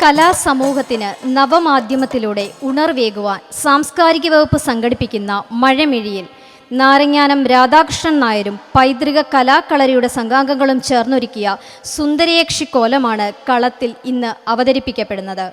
കലാസമൂഹത്തിന് നവമാധ്യമത്തിലൂടെ ഉണർവേകുവാൻ സാംസ്കാരിക വകുപ്പ് സംഘടിപ്പിക്കുന്ന മഴമിഴിയിൽ നാരങ്ങാനം രാധാകൃഷ്ണൻ നായരും പൈതൃക കലാകളരിയുടെ സംഘാംഗങ്ങളും ചേർന്നൊരുക്കിയ സുന്ദരയക്ഷി കോലമാണ് കളത്തിൽ ഇന്ന് അവതരിപ്പിക്കപ്പെടുന്നത്.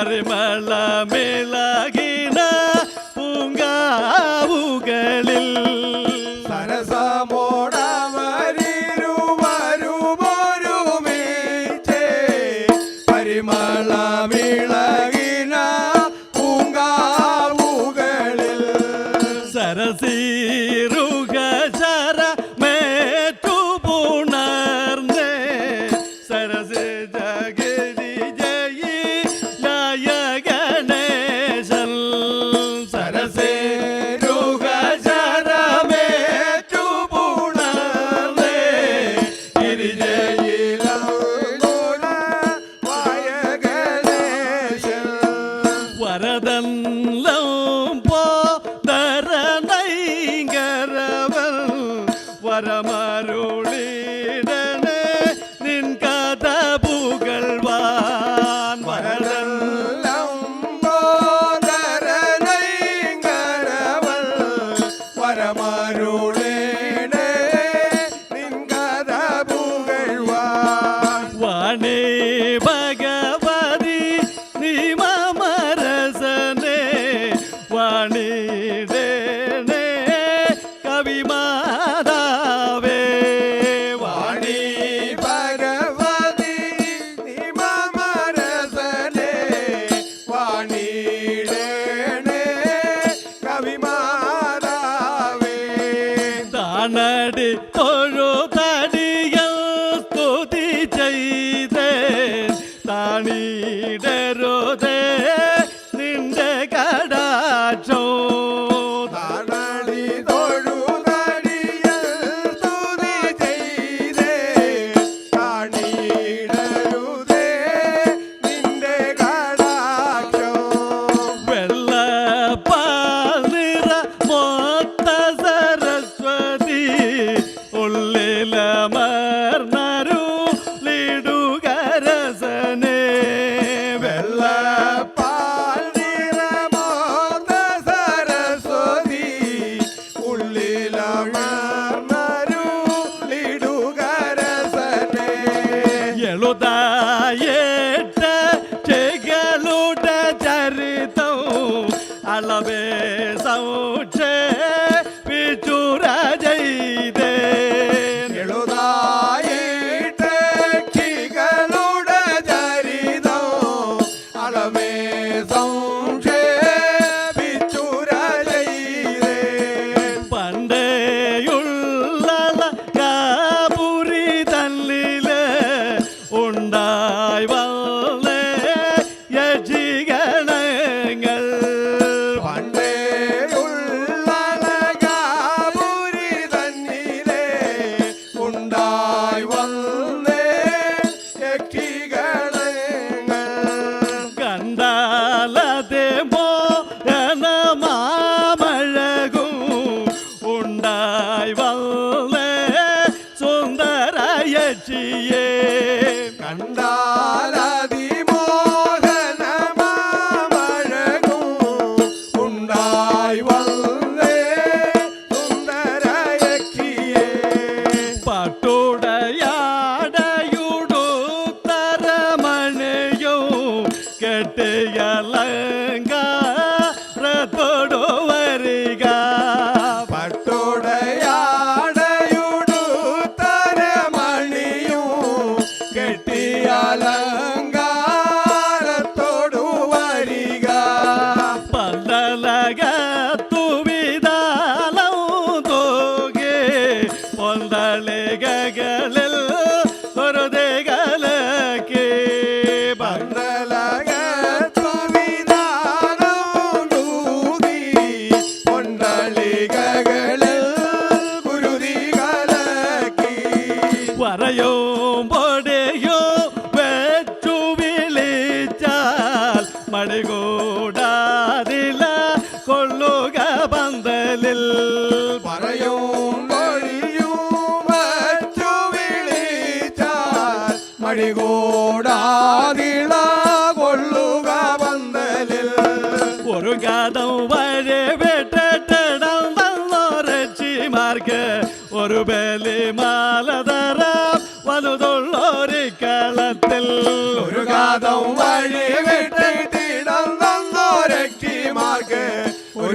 மறுமலமே காணடி தொழு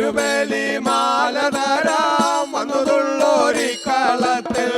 ഒരു ബലി മാല തരാം. വന്നതുള്ളോരി കളത്തിൽ.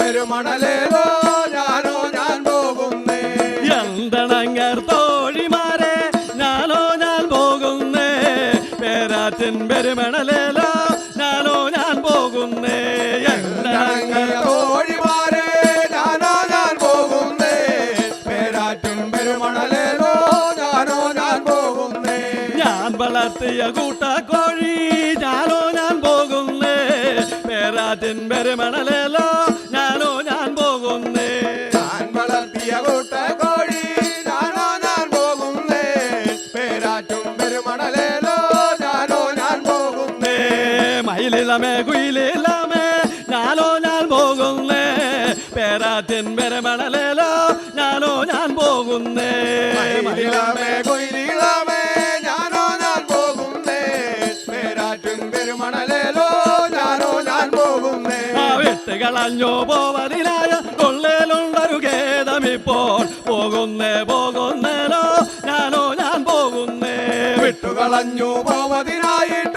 പെരുമണലേ കുയിലമേ കുയിലിലമേ ഞാനോ ഞാൻ പോകുന്നേ. പേരാറ്റിൻ പെരുമണലേലോ ഞാനോ ഞാൻ പോകുന്നേ. മയിലമേ കുയിലിളമേ ഞാനോ ഞാൻ പോകുന്നേ. പേരാറ്റും പെരുമണലേലോ ഞാനോ ഞാൻ പോകുന്നേ. ആ വിട്ടുകളഞ്ഞോ പോവതിനായ ഉള്ളിലുണ്ടൊരു ഖേദമിപ്പോൾ പോകുന്നേ പോകുന്നേലോ ഞാനോ ഞാൻ പോകുന്നേ. വിട്ടുകളഞ്ഞു പോവതിനായിട്ട്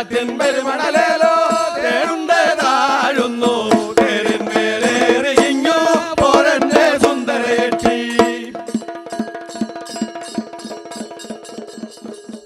കാറ്റിൻ പെരുമണലേലോ തേടും